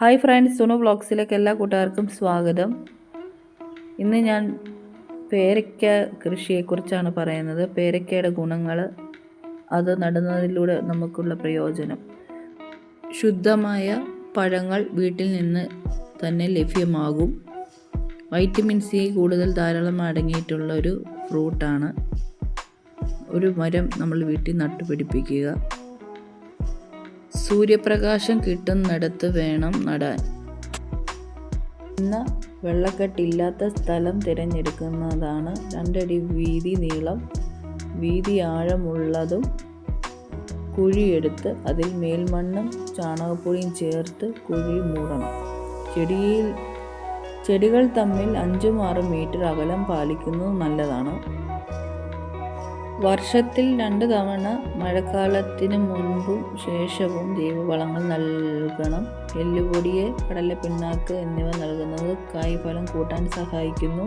Hi friends Sunu ബ്ലോഗ്സിലേക്ക് എല്ലാ കൂട്ടുകാർക്കും സ്വാഗതം. ഇന്ന് ഞാൻ പേരയ്ക്ക കൃഷിയെക്കുറിച്ചാണ് പറയുന്നത്. പേരയ്ക്കയുടെ ഗുണങ്ങൾ അത് നടുന്നതിലൂടെ നമുക്കുള്ള പ്രയോജനം. ശുദ്ധമായ പഴങ്ങൾ വീട്ടിൽ നിന്ന് തന്നെ ലഭ്യമാകും. വൈറ്റമിൻ സി കൂടുതൽ ധാരാളം അടങ്ങിയിട്ടുള്ള ഒരു ഫ്രൂട്ടാണ്. ഒരു മരം നമ്മൾ വീട്ടിൽ നട്ടുപിടിപ്പിക്കുക. സൂര്യപ്രകാശം കിട്ടുന്നിടത്ത് വേണം നടാൻ. ഇന്ന് വെള്ളക്കെട്ടില്ലാത്ത സ്ഥലം തിരഞ്ഞെടുക്കുന്നതാണ് രണ്ടടി വീതി നീളം. വീതി ആഴമുള്ളതും കുഴിയെടുത്ത് അതിൽ മേൽമണ്ണും ചാണകപ്പൊടിയും ചേർത്ത് കുഴി മൂടണം. ചെടിയിൽ ചെടികൾ തമ്മിൽ അഞ്ചും ആറും മീറ്റർ അകലം പാലിക്കുന്നത് നല്ലതാണ്. വർഷത്തിൽ രണ്ട് തവണ മഴക്കാലത്തിന് മുൻപും ശേഷവും ജൈവവളങ്ങൾ നൽകണം. എല്ലുപൊടിയെ കടലപ്പിണ്ണാക്ക് എന്നിവ നൽകുന്നത് കായ്ഫലം കൂട്ടാൻ സഹായിക്കുന്നു.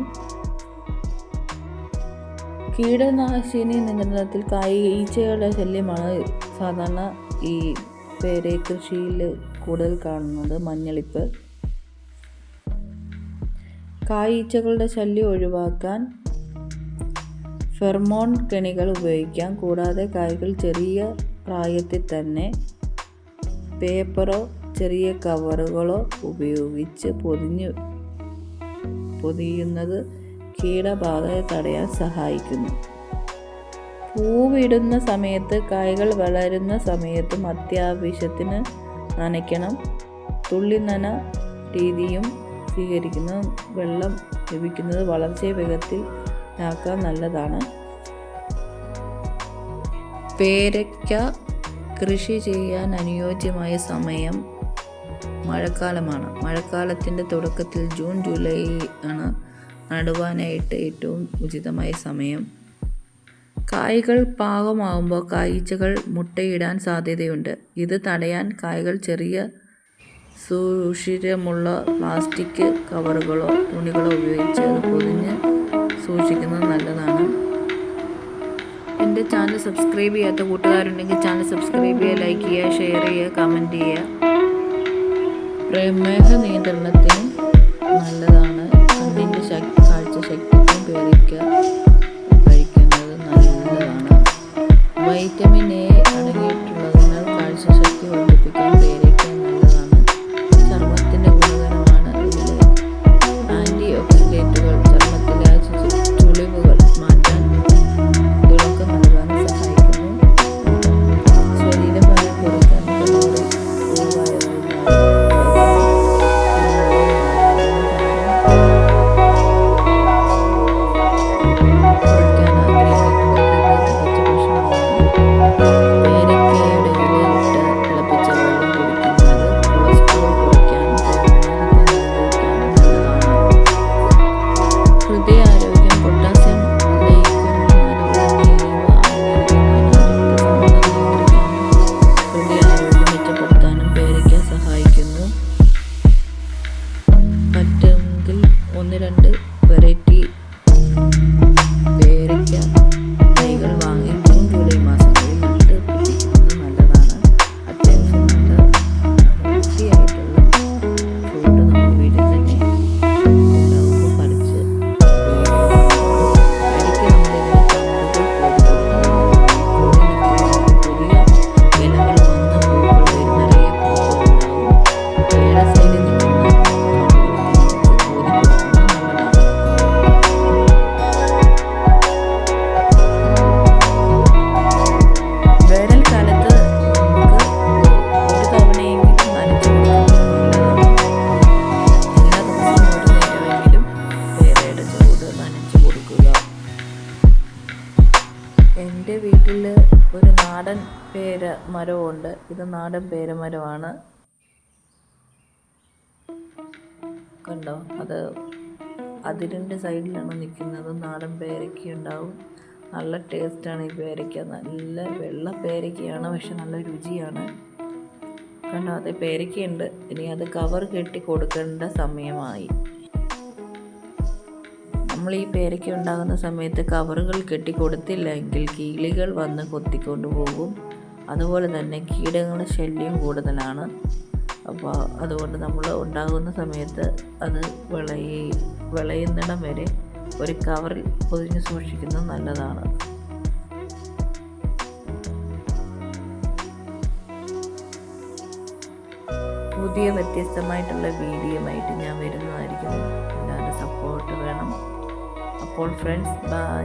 കീടനാശിനി നിയന്ത്രണത്തിൽ കായ് ഈച്ചകളുടെ ശല്യമാണ് സാധാരണ ഈ പേരെ കൃഷിയിൽ കൂടുതൽ കാണുന്നത് മഞ്ഞളിപ്പ്. കായീച്ചകളുടെ ശല്യം ഒഴിവാക്കാൻ ഫെർമോൺ കെണികൾ ഉപയോഗിക്കാം. കൂടാതെ കായ്കൾ ചെറിയ പ്രായത്തിൽ തന്നെ പേപ്പറോ ചെറിയ കവറുകളോ ഉപയോഗിച്ച് പൊതിഞ്ഞ് പൊതിയുന്നത് കീടബാധയെ തടയാൻ സഹായിക്കുന്നു. പൂവിടുന്ന സമയത്ത് കായ്കൾ വളരുന്ന സമയത്തും അത്യാവശ്യത്തിന് നനയ്ക്കണം. തുള്ളി നന രീതിയും സ്വീകരിക്കുന്ന. വെള്ളം ലഭിക്കുന്നത് വളർച്ചയെ വേഗത്തിൽ ആക്കാൻ നല്ലതാണ്. പേരയ്ക്ക കൃഷി ചെയ്യാൻ അനുയോജ്യമായ സമയം മഴക്കാലമാണ്. മഴക്കാലത്തിന്റെ തുടക്കത്തിൽ ജൂൺ ജൂലൈ ആണ് നടുവാനായിട്ട് ഏറ്റവും ഉചിതമായ സമയം. കായ്കൾ പാകമാകുമ്പോൾ കായ്ച്ചകൾ മുട്ടയിടാൻ സാധ്യതയുണ്ട്. ഇത് തടയാൻ കായ്കൾ ചെറിയ സുഷിരമുള്ള പ്ലാസ്റ്റിക് കവറുകളോ തുണികളോ ഉപയോഗിച്ച് അത് പൊതിഞ്ഞ് സൂക്ഷിക്കുന്നത് നല്ലതാണ്. എന്റെ ചാനൽ സബ്സ്ക്രൈബ് ചെയ്യാത്ത കൂട്ടുകാരുണ്ടെങ്കിൽ ചാനൽ സബ്സ്ക്രൈബ് ചെയ്യുക ലൈക്ക് ചെയ്യുക ഷെയർ ചെയ്യുക കമന്റ് ചെയ്യുക. പ്രമേഹ നിയന്ത്രണത്തിന് നല്ലതാണ്. കണ്ണിന്റെ ശക്തി കാഴ്ച ശക്തിക്കും പേരയ്ക്ക പറ്റുമെങ്കിൽ ഒന്ന് രണ്ട് വെറൈറ്റി എന്റെ വീട്ടിൽ ഒരു നാടൻ പേര മരമുണ്ട് ഇത് നാടൻ പേരമരമാണ് കണ്ടോ? അത് അതിരിന്റെ സൈഡിലാണ് നിൽക്കുന്നത്. നാടൻ പേരയ്ക്ക ഉണ്ടാവും. നല്ല ടേസ്റ്റാണ് ഈ പേരയ്ക്ക. നല്ല വെള്ള പേരയ്ക്കയാണ് പക്ഷെ നല്ല രുചിയാണ്. കണ്ടോ? അത് പേരയ്ക്കയുണ്ട്. ഇനി അത് കവർ കെട്ടി കൊടുക്കേണ്ട സമയമായി. നമ്മൾ ഈ പേരയ്ക്ക ഉണ്ടാകുന്ന സമയത്ത് കവറുകൾ കെട്ടി കൊടുത്തില്ലെങ്കിൽ കീളികൾ വന്ന് കൊത്തിക്കൊണ്ട് പോകും. അതുപോലെ തന്നെ കീടങ്ങളുടെ ശല്യം കൂടുതലാണ്. അപ്പോൾ അതുകൊണ്ട് നമ്മൾ ഉണ്ടാകുന്ന സമയത്ത് അത് വിളയി വിളയുന്നിടം വരെ ഒരു കവറിൽ പൊതിഞ്ഞ് സൂക്ഷിക്കുന്നത് നല്ലതാണ്. പുതിയ വ്യത്യസ്തമായിട്ടുള്ള വീഡിയോ ആയിട്ട് ഞാൻ വരുന്നതായിരിക്കും. എല്ലാവരുടെ സപ്പോർട്ട് വേണം. അപ്പോൾ ഫ്രണ്ട്സ് ബൈ